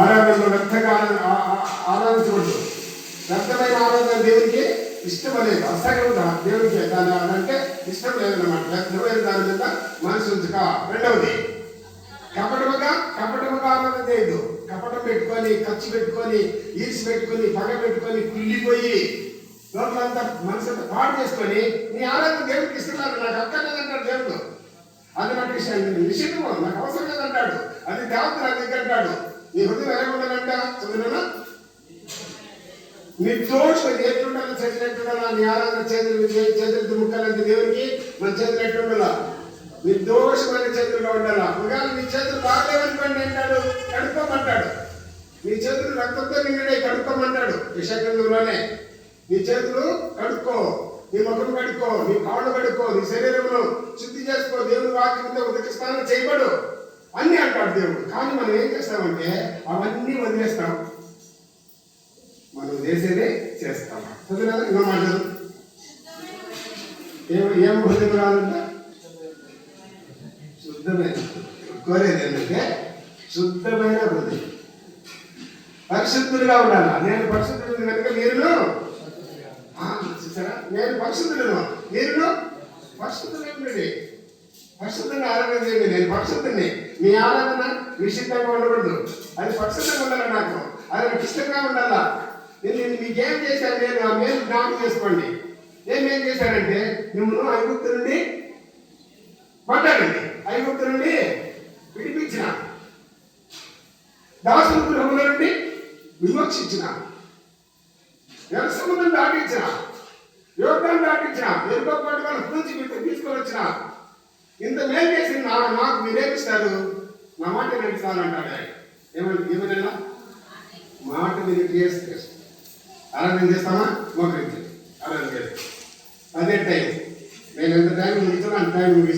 ఆరాధనలో వ్యర్థంగా ఆ- ఆరాధించకూడదు వ్యర్థమైన ఆరాధన దేవునికి ఇష్టం లేదు. అసహ్యంగా దేవునికి దాని అంటే ఇష్టం లేదన్నమాట. వ్యర్థమైన దాని మీద మనసు ఉంచక. రెండవది కపటముగా కపటముగా ఆరాధన చేయదు కపటం పెట్టుకొని ఖర్చు పెట్టుకొని ఈడ్చి పెట్టుకొని పగ పెట్టుకొని కుళ్ళిపోయి లోపలంతా మనసంతా పాడు చేసుకొని నీ ఆరాధన దేవుడికి ఇస్తున్నారు నాకు అక్కర్లేదంటాడు దేవుడు. అది నాకు విషయం. నిషిద్ధం నాకు అవసరం లేదంటాడు. అది దేవత నా దగ్గర అంటాడు. నీ హృదయం ఎలాగుండాలంట చంద్రనా చదువునా నిర్దోషం ఎట్లుండాలి చేతులు ఎట్లుండాలా నీ ఆరాధన చేతులు చేతులు ముక్కాలంటే దేవునికి మన చేతులు ఎట్లుండాలా? నిర్దోషమైన చేతుల్లో ఉండాలా? ఒకవేళ నీ చేతులు బాగలేవనుకోండి అంటాడు కడుక్కోమంటాడు. నీ చేతులు రక్తంతో నిండినే కడుక్కోమంటాడు విశాఖంలోనే నీ చేతులు కడుక్కో నీ ముఖం కడుక్కో నీ కాళ్ళు కడుక్కో నీ శరీరంలో శుద్ధి చేసుకో దేవుని వాక్యంతో ఉదక స్నానం చేయబడు. అన్ని అంటాడు దేవుడు. కానీ మనం ఏం చేస్తామంటే అవన్నీ వదిలేస్తాం. మనం చేసేదే చేస్తాం. చదివినా ఇంకా మాట్లాడు ఏం ఏం హృదయం రాదంట? శుద్ధమైన కోరేది ఏంటంటే శుద్ధమైన హృదయం. పరిశుద్ధులుగా ఉండాలా? నేను పరిశుద్ధుడు కనుక మీరును? చూసారా? నేను పరిశుద్ధులను మీరును? పరిశుద్ధులు ఉండండి పరిశుద్ధంగా ఆరాధన చేయండి. నేను పరిశుద్ధుని మీ ఆరాధన నిశ్చితంగా ఉండకూడదు. అది పరిశుద్ధంగా ఉండాలి నాకు. అది నాకు ఇష్టంగా ఉండాలా? నేను నేను మీకేం చేశాను? నేను ఆ మేలు జ్ఞాపకం చేసుకోండి. ఏమేం చేశానంటే మిమ్మల్ని ఐగుప్తు నుండి మాట్లాడండి. ఐగుప్తు నుండి విడిపించిన. దాసుల గృహముల నుండి విమర్శించిన ఎర్ర సముద్రం దాటించిన. ఇంత మేలు చేసిన నా నాకు మీరేమిస్తారు నా మాట నడిచాలంటాడు ఆయన ఏమని ఏమన్నా మాట మీరు చేస్తే ఆరాధన చేస్తామా మోకరించి ఆరాధన చేస్తాం అదే టైం. నేను ఎంత టైం ముగిస్తానో అంత టైం ముగిస్తాను